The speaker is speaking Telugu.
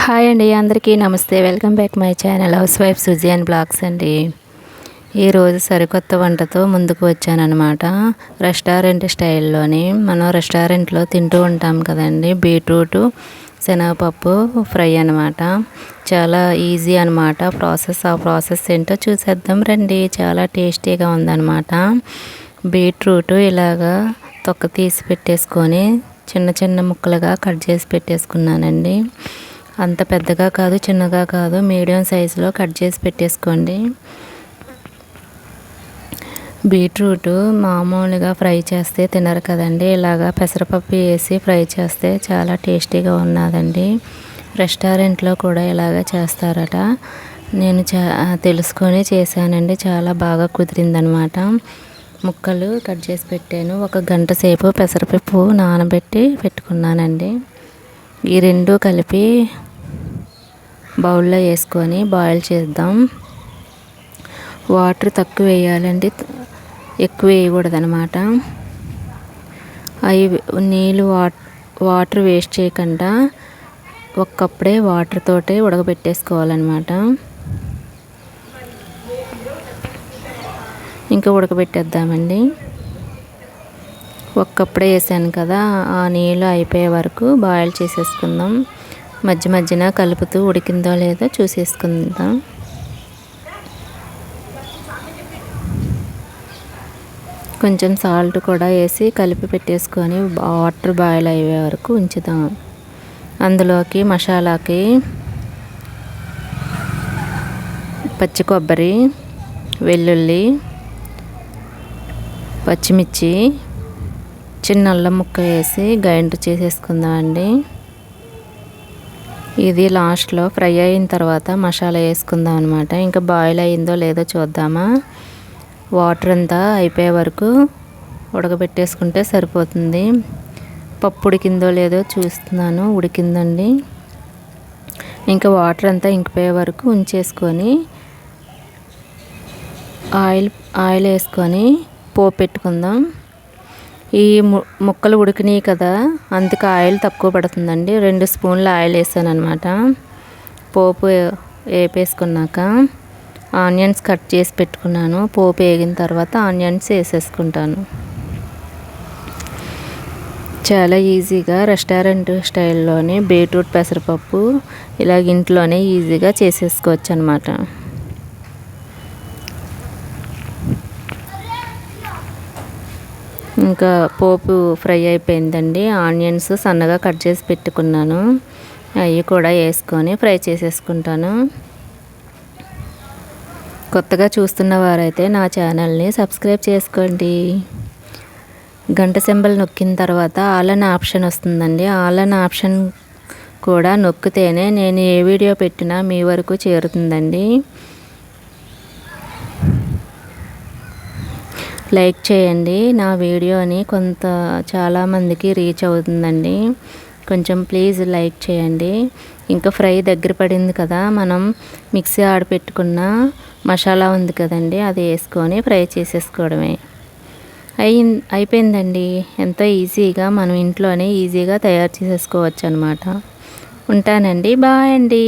హాయ్ అండి అందరికీ నమస్తే. Welcome back my channel house wife Suji and blogs అండి. ఈరోజు సరికొత్త వంటతో ముందుకు వచ్చానమాట రెస్టారెంట్ స్టైల్లోని మనం రెస్టారెంట్లో తింటూ ఉంటాం కదండి. బీట్రూట్ శనగపప్పు ఫ్రై అనమాట చాలా ఈజీ అనమాట ప్రాసెస్ ఆ ప్రాసెస్ ఏంటో చూసేద్దాం రండి. చాలా టేస్టీగా ఉందన్నమాట. బీట్రూట్ ఇలాగా తొక్క తీసి పెట్టేసుకొని చిన్న చిన్న ముక్కలుగా కట్ చేసి పెట్టేసుకున్నానండి. అంత పెద్దగా కాదు చిన్నగా కాదు. మీడియం సైజులో కట్ చేసి పెట్టేసుకోండి. బీట్రూట్ మామూలుగా ఫ్రై చేస్తే తినరు కదండి. ఇలాగా పెసరపప్పు వేసి ఫ్రై చేస్తే చాలా టేస్టీగా ఉన్నదండి. రెస్టారెంట్లో కూడా ఇలాగ చేస్తారట. నేను చా తెలుసుకొని చేశానండి. చాలా బాగా కుదిరిందనమాట. ముక్కలు కట్ చేసి పెట్టాను. ఒక గంట సేపు పెసరపప్పు నానబెట్టి పెట్టుకున్నానండి. ఈ రెండు కలిపి బౌల్లో వేసుకొని బాయిల్ చేద్దాం. వాటర్ తక్కువ వేయాలండి ఎక్కువ వేయకూడదు అనమాట అవి నీళ్ళు వాటర్ వేస్ట్ చేయకుండా ఒక్కప్పుడే వాటర్ తోటే ఉడకబెట్టేసుకోవాలన్నమాట. ఇంకా ఉడకబెట్టేద్దామండి. ఒక్కప్పుడే వేసాను కదా ఆ నీళ్ళు అయిపోయే వరకు బాయిల్ చేసేసుకుందాం. మధ్య మధ్యన కలుపుతూ ఉడికిందో లేదో చూసేసుకుందాం. కొంచెం సాల్ట్ కూడా వేసి కలిపి పెట్టేసుకొని వాటర్ బాయిల్ అయ్యే వరకు ఉంచుదాం. అందులోకి మసాలాకి పచ్చి కొబ్బరి వెల్లుల్లి పచ్చిమిర్చి చిన్న అల్లం ముక్క వేసి గ్రైండ్ చేసేసుకుందాం అండి ఇది లాస్ట్లో ఫ్రై అయిన తర్వాత మసాలా వేసుకుందాం అనమాట ఇంకా బాయిల్ అయిందో లేదో చూద్దామా. వాటర్ అంతా అయిపోయే వరకు ఉడకబెట్టేసుకుంటే సరిపోతుంది. పప్పు ఉడికిందో లేదో చూస్తున్నాను ఉడికిందండి. ఇంకా వాటర్ అంతా ఇంకిపోయే వరకు ఉంచేసుకొని ఆయిల్ ఆయిల్ వేసుకొని పోపు పెట్టుకుందాం. ఈ ముక్కలు ఉడికినాయి కదా అందుకే ఆయిల్ తక్కువ పడుతుందండి. రెండు స్పూన్ల ఆయిల్ వేసాను అనమాట పోపు వేపేసుకున్నాక ఆనియన్స్ కట్ చేసి పెట్టుకున్నాను. పోపు వేగిన తర్వాత ఆనియన్స్ వేసేసుకుంటాను. చాలా ఈజీగా రెస్టారెంట్ స్టైల్లోనే బీట్రూట్ పెసరపప్పు ఇలాగ ఇంట్లోనే ఈజీగా చేసేసుకోవచ్చు అనమాట ఇంకా పోపు ఫ్రై అయిపోయిందండి. ఆనియన్స్ సన్నగా కట్ చేసి పెట్టుకున్నాను. అవి కూడా వేసుకొని ఫ్రై చేసేసుకుంటాను. కొత్తగా చూస్తున్న వారైతే నా ఛానల్ని సబ్స్క్రైబ్ చేసుకోండి. గంట సింబల్ నొక్కిన తర్వాత ఆల్ అన్ ఆప్షన్ వస్తుందండి. ఆల్ అన్ ఆప్షన్ కూడా నొక్కితేనే నేను ఏ వీడియో పెట్టినా మీ వరకు చేరుతుందండి. లైక్ చేయండి. నా వీడియోని కొంత చాలామందికి రీచ్ అవుతుందండి. కొంచెం ప్లీజ్ లైక్ చేయండి. ఇంకా ఫ్రై దగ్గర పడింది కదా మనం మిక్సీ ఆడపెట్టుకున్న మసాలా ఉంది కదండి అది వేసుకొని ఫ్రై చేసేసుకోవడమే. అయి అయిపోయిందండి. ఎంతో ఈజీగా మనం ఇంట్లోనే ఈజీగా తయారు చేసేసుకోవచ్చు అనమాట ఉంటానండి. బాయ్ అండి.